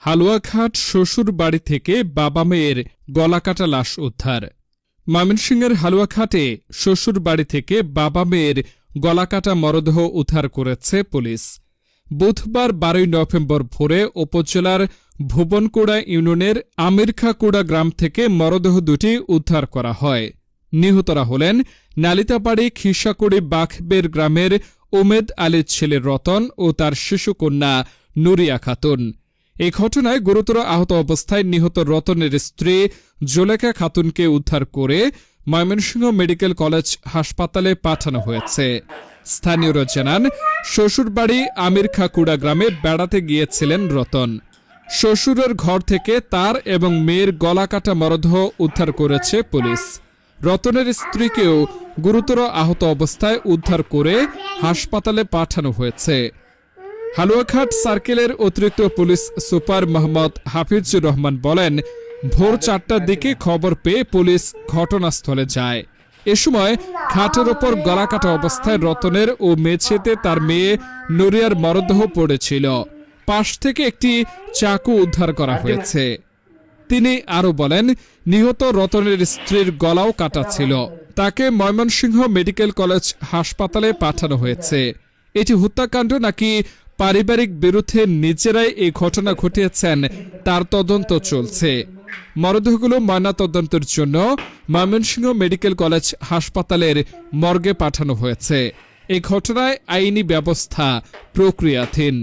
হালুয়াঘাট শ্বশুর বাড়ি থেকে বাবা মেয়ের গলাকাটা লাশ উদ্ধার। ময়মনসিংহের হালুয়াঘাটে শ্বশুর বাড়ি থেকে বাবা মেয়ের গলাকাটা মরদেহ উদ্ধার করেছে পুলিশ। বুধবার বারোই নভেম্বর ভোরে উপজেলার ভুবনকুড়া ইউনিয়নের আমিরখাকুড়া গ্রাম থেকে মরদেহ দুটি উদ্ধার করা হয়। নিহতরা হলেন নালিতাবাড়ি খিসাকুড়ি বাখবের গ্রামের ওমেদ আলীর ছেলে রতন ও তার শিশুকন্যা নুরিয়া খাতুন। এই ঘটনায় গুরুতর আহত অবস্থায় নিহত রতনের স্ত্রী জোলেখা খাতুনকে উদ্ধার করে ময়মনসিংহ মেডিকেল কলেজ হাসপাতালে পাঠানো হয়েছে। স্থানীয়রা জানান, শ্বশুরবাড়ি আমির খাকুড়া গ্রামে বেড়াতে গিয়েছিলেন রতন। শ্বশুরের ঘর থেকে তার এবং মেয়ের গলাকাটা মরদেহ উদ্ধার করেছে পুলিশ। রতনের স্ত্রীকেও গুরুতর আহত অবস্থায় উদ্ধার করে হাসপাতালে পাঠানো হয়েছে। হালুয়াঘাট সার্কেলের অতিরিক্ত পুলিশ সুপার মোহাম্মদ হাফিজুর রহমান বলেন, ভোর চারটার দিকে খবর পেয়ে পুলিশ ঘটনাস্থলে যায়। এ সময় খাটের ওপর গলাকাটা অবস্থায় রতনের ও মেঝেতে তার মেয়ে নরিয়ার মরদেহ পড়েছিল। পাশ থেকে একটি চাকু উদ্ধার করা হয়েছে। তিনি আরও বলেন, নিহত রতনের স্ত্রীর গলাও কাটা ছিল। তাকে ময়মনসিংহ মেডিকেল কলেজ হাসপাতালে পাঠানো হয়েছে। এটি হত্যাকাণ্ড নাকি পারিবারিক বিরুদ্ধে নিজেরাই এই ঘটনা ঘটিয়েছেন, তার তদন্ত চলছে। মরদেহগুলো ময়নাতদন্তের জন্য ময়মনসিংহ মেডিকেল কলেজ হাসপাতালের মর্গে পাঠানো হয়েছে। এই ঘটনায় আইনি ব্যবস্থা প্রক্রিয়াধীন।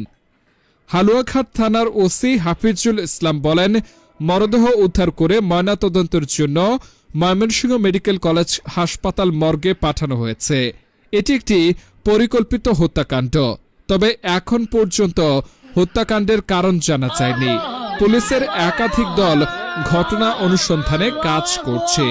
হালুয়াঘাট থানার ওসি হাফিজুল ইসলাম বলেন মরদেহ উদ্ধার করে ময়নাতদন্তের জন্য ময়মনসিংহ মেডিকেল কলেজ হাসপাতাল মর্গে পাঠানো হয়েছে। এটি একটি পরিকল্পিত হত্যাকাণ্ড, তবে এখন পর্যন্ত হত্যাকাণ্ডের কারণ জানা যায়নি। পুলিশের একাধিক দল ঘটনা অনুসন্ধানে কাজ করছে।